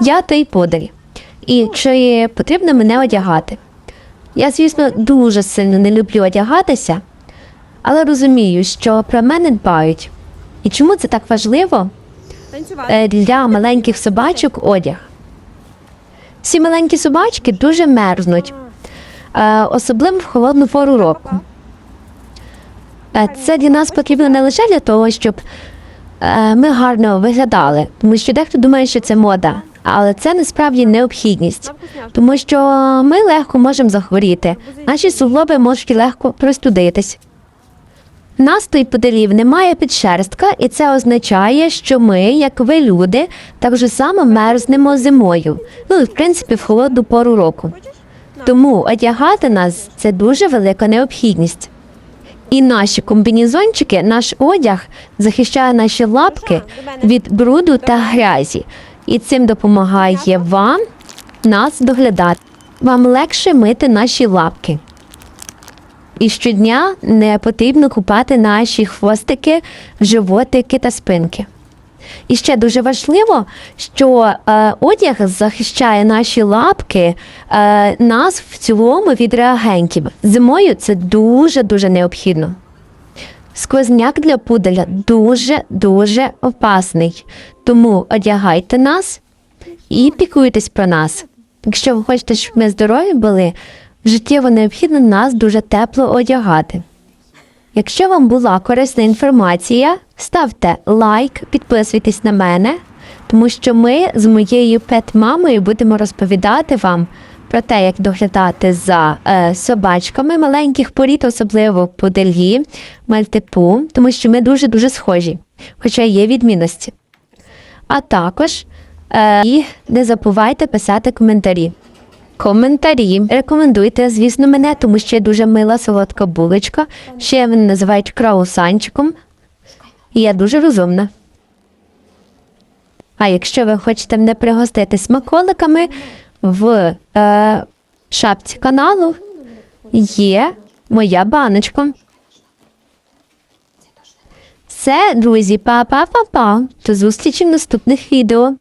Я той подель. І чи потрібно мене одягати? Я, звісно, дуже сильно не люблю одягатися, але розумію, що про мене дбають. І чому це так важливо е, для маленьких собачок одяг? Всі маленькі собачки дуже мерзнуть, е, особливо в холодну пору року. Е, Це для нас потрібно не лише для того, щоб ми гарно виглядали, тому що дехто думає, що це мода, але це насправді необхідність, тому що ми легко можемо захворіти, наші суглоби можуть легко простудитись. Настрій подолів немає підшерстка, і це означає, що ми, як ви люди, так же само мерзнемо зимою. Ну, в принципі, в холодну пору року. Тому одягати нас це дуже велика необхідність. І наші комбінізончики, наш одяг захищає наші лапки від бруду та грязі. І цим допомагає вам нас доглядати. Вам легше мити наші лапки. І щодня не потрібно купати наші хвостики, животики та спинки. І ще дуже важливо, що е, одяг захищає наші лапки, е, нас в цілому від реагентів. Зимою це дуже дуже необхідно. Сквозняк для пуделя дуже дуже опасний. Тому одягайте нас і пікуйтесь про нас. Якщо ви хочете, щоб ми здорові були, життєво необхідно нас дуже тепло одягати. Якщо вам була корисна інформація, ставте лайк, підписуйтесь на мене, тому що ми з моєю пет-мамою будемо розповідати вам про те, як доглядати за е, собачками маленьких порід, особливо пудельї, мальтипу, тому що ми дуже дуже схожі, хоча є відмінності. А також е, і не забувайте писати коментарі. Коментарі. Рекомендуйте, звісно, мене, тому що я дуже мила солодка булочка. Ще мене називають краусанчиком. І я дуже розумна. А якщо ви хочете мене пригостити смаколиками в е, шапці каналу, є моя баночка. Все, друзі, па-па-па-па. До зустрічі в наступних відео.